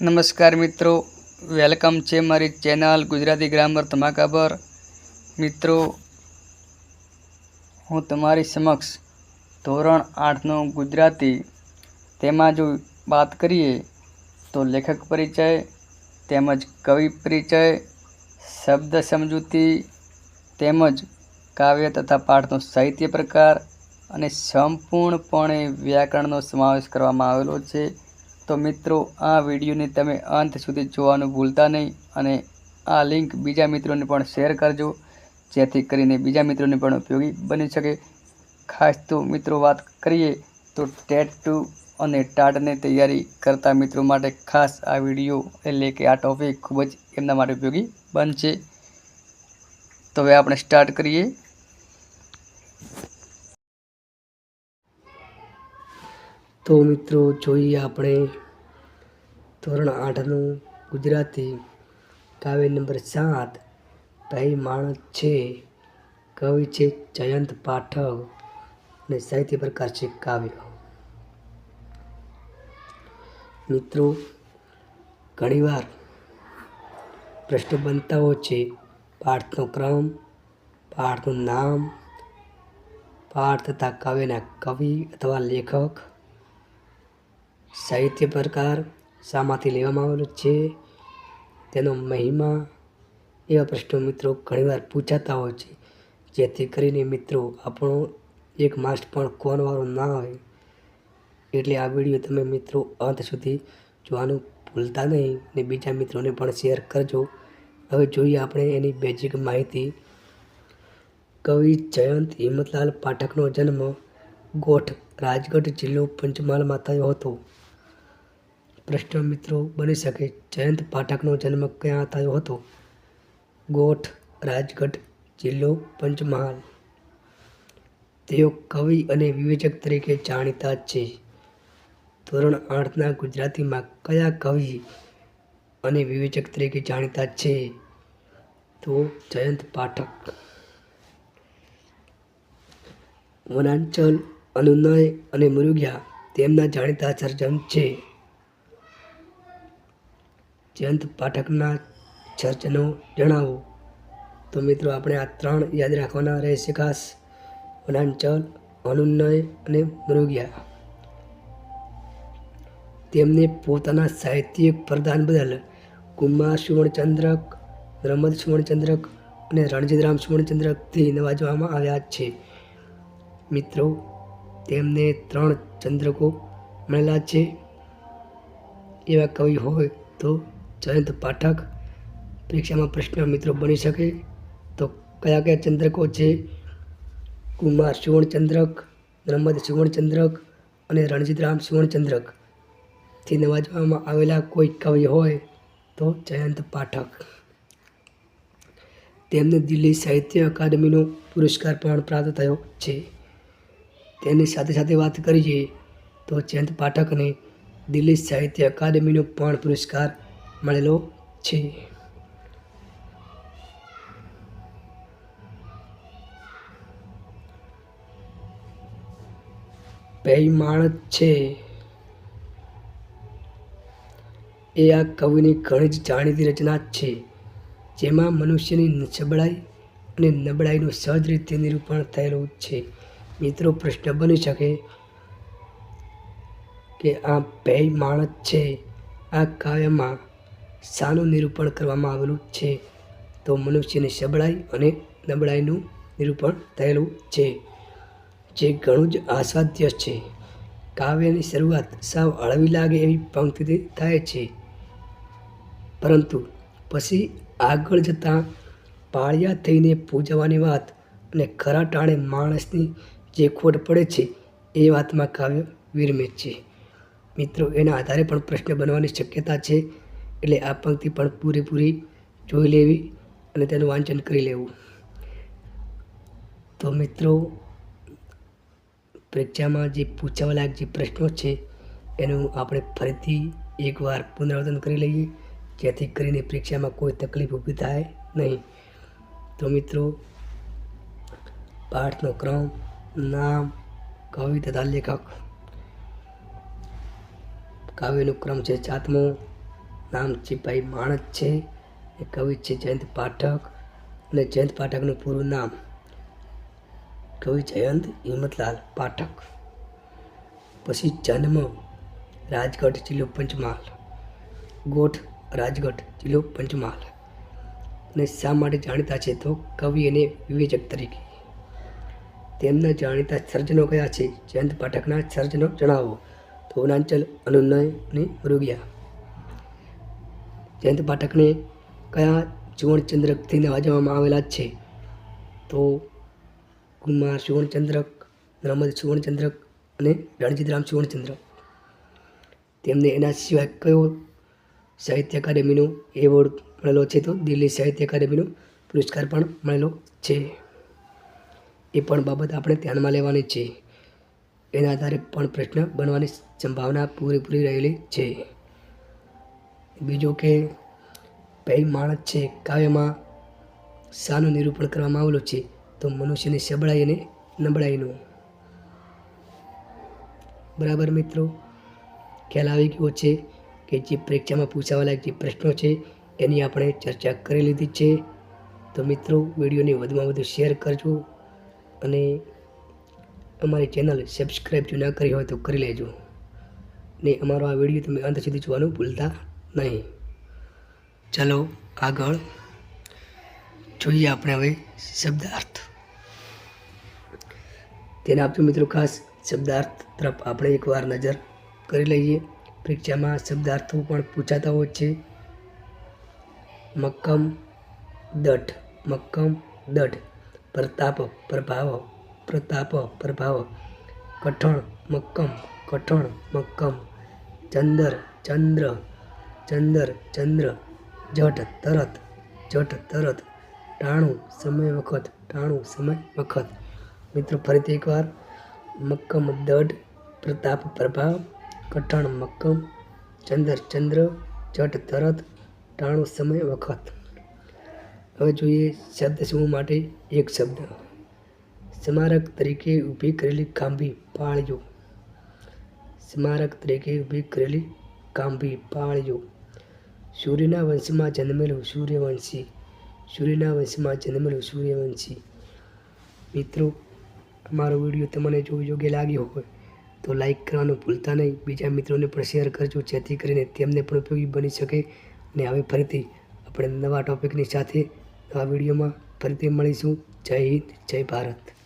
નમસ્કાર મિત્રો, વેલકમ છે મારી ચેનલ ગુજરાતી ગ્રામર ધમાકા પર મિત્રો, હું તમારી સમક્ષ ધોરણ આઠનું ગુજરાતી, તેમાં જો વાત કરીએ તો લેખક પરિચય, તેમજ કવિ પરિચય, શબ્દ સમજૂતી, તેમજ કાવ્ય તથા પાઠનો સાહિત્ય પ્રકાર અને સંપૂર્ણપણે વ્યાકરણનો સમાવેશ કરવામાં આવેલો છે. તો મિત્રો, આ વિડીયોને તમે અંત સુધી જોવાનું ભૂલતા નહીં અને આ લિંક બીજા મિત્રોને પણ શેર કરજો, જેથી કરીને બીજા મિત્રોને પણ ઉપયોગી બની શકે. ખાસ તો મિત્રો વાત કરીએ તો ટેટ ટુ અને ટાટની તૈયારી કરતા મિત્રો માટે ખાસ આ વીડિયો એટલે કે આ ટોપિક ખૂબ જ એમના માટે ઉપયોગી બનશે. તો હવે આપણે સ્ટાર્ટ કરીએ. તો મિત્રો, જોઈએ આપણે ધોરણ આઠનું ગુજરાતી કાવ્ય નંબર સાત. ભાઈ માણસ છે, કવિ છે, જયંત પાઠક અને સાહિત્ય પ્રકાર છે કાવ્ય. મિત્રો, ઘણીવાર પ્રશ્ન બનતા હોય છે. પાઠનો ક્રમ, પાઠનું નામ, પાઠ તથા કાવ્યના કવિ અથવા લેખક સાહિત્ય પ્રકાર શામાંથી લેવામાં આવેલો છે. તેનો મહિમા એવા પ્રશ્નો મિત્રો ઘણીવાર પૂછાતા હોય છે. જેથી કરીને મિત્રો આપણો એક માસ્ટ પણ કોનવાળો ના આવે એટલે આ વીડિયો તમે મિત્રો અંત સુધી જોવાનું ભૂલતા નહીં ને બીજા મિત્રોને પણ શેર કરજો. હવે જોઈએ આપણે એની બેઝિક માહિતી. કવિ જયંત હિંમતલાલ પાઠકનો જન્મ ગોઠ રાજગઢ જિલ્લો પંચમહાલમાં થયો હતો. પ્રશ્ન મિત્રો બની શકે. જયંત પાઠકનો જન્મ ક્યાં થયો હતો? ગોઠ, રાજગઢ જિલ્લો, પંચમહાલ. તેઓ કવિ અને વિવેચક તરીકે જાણીતા છે. ધોરણ આઠના ગુજરાતીમાં કયા કવિ અને વિવેચક તરીકે જાણીતા છે? તો જયંત પાઠક. વનાંચલ, અનુનય અને મુરુગ્યા તેમના જાણીતા સર્જન છે. જયંત પાઠકના ચર્ચનો જણાવો. તો મિત્રો, આપણે આ ત્રણ યાદ રાખવાના રહેશે ખાસ. વનાંચલ, અનુનય અને મૃગ્યા. તેમને પોતાના સાહિત્યિક પ્રદાન બદલ કુમાર સુવર્ણચંદ્રક, રમત સુવર્ણચંદ્રક અને રણજીતરામ સુવર્ણચંદ્રકથી નવાજવામાં આવ્યા છે. મિત્રો, તેમને ત્રણ ચંદ્રકો મળેલા છે. એવા કવિ હોય તો જયંત પાઠક, પરીક્ષામાં પ્રશ્ન મિત્રો બની શકે તો કયા કયા ચંદ્રકો છે? કુમાર સુવર્ણચંદ્રક નર્મદ સુવર્ણચંદ્રક અને રણજીતરામ રામથી નવાજવામાં આવેલા કોઈ કવિ હોય તો જયંત પાઠક. તેમને દિલ્હી સાહિત્ય અકાદમીનો પુરસ્કાર પણ પ્રાપ્ત થયો છે. તેની સાથે સાથે વાત કરીએ તો જયંત પાઠકને દિલ્હી સાહિત્ય અકાદમીનો પણ પુરસ્કાર મળેલો છે. પહેલી માણસ છે. એ આ કવિની ઘણી જ જાણીતી રચના છે, જેમાં મનુષ્યની નબળાઈ અને નબળાઈનું સહજ રીતે નિરૂપણ થયેલું છે. મિત્રો, પ્રશ્ન બની શકે કે આ બે માણસ છે, આ કાવ્યમાં શાનું નિરૂપણ કરવામાં આવેલું છે. તો મનુષ્યની સબળાઈ અને નબળાઈનું નિરૂપણ થયેલું છે, જે ઘણું જ આસાધ્ય છે. કાવ્યની શરૂઆત સાવ હળવી લાગે એવી પંક્તિથી થાય છે. પરંતુ પછી આગળ જતાં પાળિયા થઈને પૂજવાની વાત અને ખરા ટાણે માણસની જે ખોટ પડે છે, એ વાતમાં કાવ્ય વિરમે છે. મિત્રો, એના આધારે પણ પ્રશ્ન બનવાની શક્યતા છે. એટલે આ પંક્તિ પણ પૂરેપૂરી જોઈ લેવી અને તેનું વાંચન કરી લેવું. તો મિત્રો, પરીક્ષામાં જે પૂછાવાલાયક જે પ્રશ્નો છે, એનું આપણે ફરીથી એકવાર પુનરાવર્તન કરી લઈએ, જેથી કરીને પરીક્ષામાં કોઈ તકલીફ ઊભી થાય નહીં. તો મિત્રો, પાઠનો ક્રમ, નામ, કવિ તથા લેખક. કાવ્યનો ક્રમ છે સાતમો. ચીપાઈ માણસ છે, એ કવિ છે જયંત પાઠક. અને જયંત પાઠકનું પૂરું નામ કવિ જયંત હિંમતલાલ પાઠક. પછી જન્મ રાજગઢ જિલ્લો પંચમહાલ. ગોઠ રાજગઢ જિલ્લો પંચમહાલ. અને શા માટે જાણીતા છે તો કવિ અને વિવેચક તરીકે. તેમના જાણીતા સર્જનો કયા છે? જયંત પાઠકના સર્જનો જણાવો. તો વનાંચલ, અનુનય અને મૃગિયા. જયંત પાઠકને કયા સુવર્ણચંદ્રકથી નવાજવામાં આવેલા છે? તો કુમાર સુવર્ણચંદ્રક રમત સુવર્ણચંદ્રક અને રણજીતરામ સુવર્ણચંદ્રક. તેમને એના સિવાય કયો સાહિત્ય અકાદમીનો એવોર્ડ મળેલો છે? તો દિલ્હી સાહિત્ય અકાદમીનો પુરસ્કાર પણ મળેલો છે. એ પણ બાબત આપણે ધ્યાનમાં લેવાની છે. એના આધારે પણ પ્રશ્ન બનવાની સંભાવના પૂરેપૂરી રહેલી છે. બીજું કે ભાઈ માણસ છે કાવ્યમાં શાનું નિરૂપણ કરવામાં આવેલું છે, તો મનુષ્યની સબળાઈ અને નબળાઈનું બરાબર મિત્રો? ખ્યાલ આવી ગયો છે કે જે પરીક્ષામાં પૂછાવાલા જે પ્રશ્નો છે, એની આપણે ચર્ચા કરી લીધી છે. તો મિત્રો, વિડીયોને વધુમાં વધુ શેર કરજો અને અમારી ચેનલ સબસ્ક્રાઈબ જો ના કરી હોય તો કરી લેજો. ને અમારો આ વીડિયો તમે અંત સુધી જોવાનું ભૂલતા નહીં. ચાલો આગળ જોઈએ આપણે હવે શબ્દાર્થ. તેના આપજો મિત્રો ખાસ શબ્દાર્થ તરફ આપણે એકવાર નજર કરી લઈએ. પરીક્ષામાં શબ્દાર્થો પણ પૂછાતા હોય છે. મક્કમ દઠ મક્કમ દઠ પ્રતાપ, પ્રભાવ પ્રતાપ, પ્રભાવ, કઠણ, મક્કમ કઠણ, મક્કમ, ચંદર, ચંદ્ર ચંદર, ચંદ્ર, જટ, તરત જટ, તરત, ટાણું, સમય, વખત, ટાણું, સમય, વખત. મિત્રો, ફરીથી એકવાર, મક્કમ, દઢ, પ્રતાપ, પ્રભાવ, કઠણ, મક્કમ, ચંદર, ચંદ્ર, જટ, તરત, ટાણું, સમય, વખત. હવે જોઈએ શબ્દ સમૂહ માટે એક શબ્દ. સ્મારક તરીકે ઊભી કરેલી ખાંભી, પાળ્યો. સ્મારક તરીકે ઊભી કરેલી કાંભી પાળ્યો. સૂર્યના વંશમાં જન્મેલું સૂર્યવંશી, સૂર્યના વંશમાં જન્મેલું સૂર્યવંશી. મિત્રો, અમારો વીડિયો તમને જો યોગ્ય લાગ્યો હોય તો લાઈક કરવાનું ભૂલતા નહીં. બીજા મિત્રોને પણ શેર કરજો, જેથી કરીને તેમને પણ ઉપયોગી બની શકે. અને હવે ફરીથી આપણે નવા ટોપિકની સાથે નવા વિડીયોમાં ફરીથી મળીશું. જય હિન્દ, જય ભારત.